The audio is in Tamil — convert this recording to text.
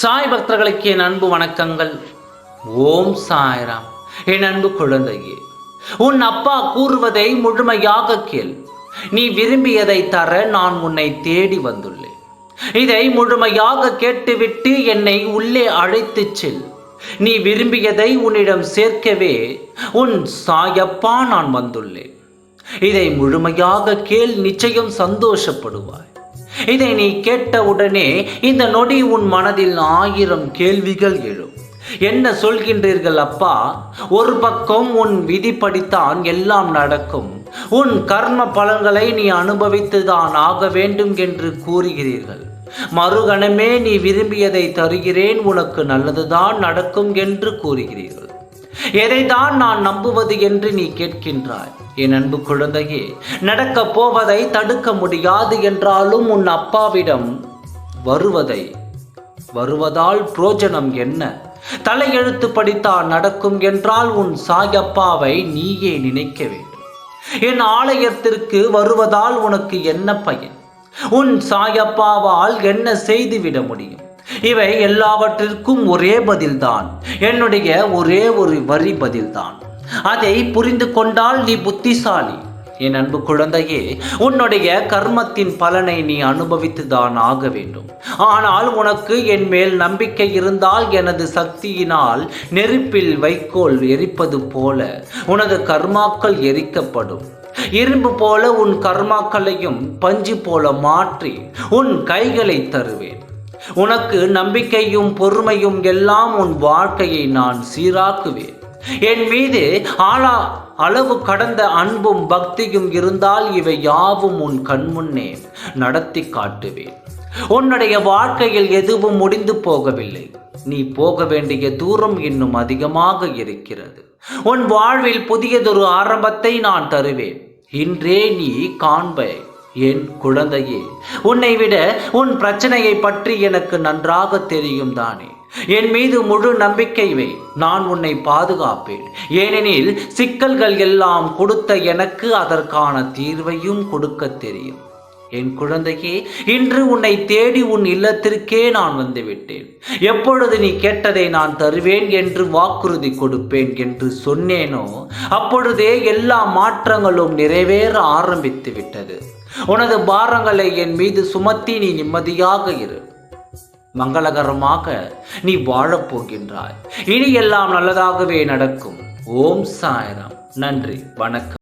சாய் பக்தர்களுக்கு என் அன்பு வணக்கங்கள். ஓம் சாய்ராம். என் அன்பு குழந்தையே உன் அப்பா கூறுவதை முழுமையாக கேள். நீ விரும்பியதை தர நான் உன்னை தேடி வந்துள்ளேன். இதை முழுமையாக கேட்டுவிட்டு என்னை உள்ளே அழைத்துச் செல். நீ விரும்பியதை உன்னிடம் சேர்க்கவே உன் சாயப்பா நான் வந்துள்ளேன். இதை முழுமையாக கேள் நிச்சயம் சந்தோஷப்படுவாய். இதை நீ கேட்ட உடனே இந்த நொடி உன் மனதில் ஆயிரம் கேள்விகள் எழும். என்ன சொல்கின்றீர்கள் அப்பா? ஒரு பக்கம் உன் விதிப்படித்தான் எல்லாம் நடக்கும். உன் கர்ம பலன்களை நீ அனுபவித்துதான் ஆக வேண்டும் என்று கூறுகிறீர்கள். மறுகணமே நீ விரும்பியதை தருகிறேன் உனக்கு நல்லதுதான் நடக்கும் என்று கூறுகிறீர்கள். எதைதான் நான் நம்புவது என்று நீ கேட்கின்றாய். என் அன்பு குழந்தையே நடக்கப் போவதை தடுக்க முடியாது என்றாலும் உன் அப்பாவிடம் வருவதை வருவதால் புரோஜனம் என்ன? தலையெழுத்து படித்தான் நடக்கும் என்றால் உன் சாயப்பாவை நீயே நினைக்க வேண்டும். என் ஆலயத்திற்கு வருவதால் உனக்கு என்ன பயன்? உன் சாயப்பாவால் என்ன செய்துவிட முடியும்? இவை எல்லாவற்றிற்கும் ஒரே பதில்தான். என்னுடைய ஒரே ஒரு வரி பதில்தான். அதை புரிந்து கொண்டால் நீ புத்திசாலி. என் அன்பு குழந்தையே உன்னுடைய கர்மத்தின் பலனை நீ அனுபவித்து தான் ஆக வேண்டும். ஆனால் உனக்கு என் மேல் நம்பிக்கை இருந்தால் எனது சக்தியினால் நெருப்பில் வைக்கோல் எரிப்பது போல உனது கர்மாக்கள் எரிக்கப்படும். இரும்பு போல உன் கர்மாக்களையும் பஞ்சு போல மாற்றி உன் கைகளை தருவேன். உனக்கு நம்பிக்கையும் பொறுமையும் எல்லாம் உன் வாழ்க்கையை நான் சீராக்குவேன். என் மீது ஆளா அளவு கடந்த அன்பும் பக்தியும் இருந்தால் இவை யாவும் உன் கண்முன்னே நடத்தி காட்டுவேன். உன்னுடைய வாழ்க்கையில் எதுவும் முடிந்து போகவில்லை. நீ போக வேண்டிய தூரம் இன்னும் அதிகமாக இருக்கிறது. உன் வாழ்வில் புதியதொரு ஆரம்பத்தை நான் தருவேன். இன்றே நீ காண்பை என் குழந்தையே. உன்னை விட உன் பிரச்சனையை பற்றி எனக்கு நன்றாக தெரியும் தானே. என் மீது முழு நம்பிக்கை வை. நான் உன்னை பாதுகாப்பேன். ஏனெனில் சிக்கல்கள் எல்லாம் கொடுத்த எனக்கு அதற்கான தீர்வையும் கொடுக்க தெரியும். என் குழந்தையே இன்று உன்னை தேடி உன் இல்லத்திற்கே நான் வந்துவிட்டேன். எப்பொழுது நீ கேட்டதை நான் தருவேன் என்று வாக்குறுதி கொடுப்பேன் என்று சொன்னேனோ அப்பொழுதே எல்லா மாற்றங்களும் நிறைவேற ஆரம்பித்து விட்டது உனது பாரங்களை என் மீது சுமத்தி நீ நிம்மதியாக இரு. மங்களகரமாக நீ வாழப்போகின்றாய். இனி எல்லாம் நல்லதாகவே நடக்கும். ஓம் சாயராம். நன்றி. வணக்கம்.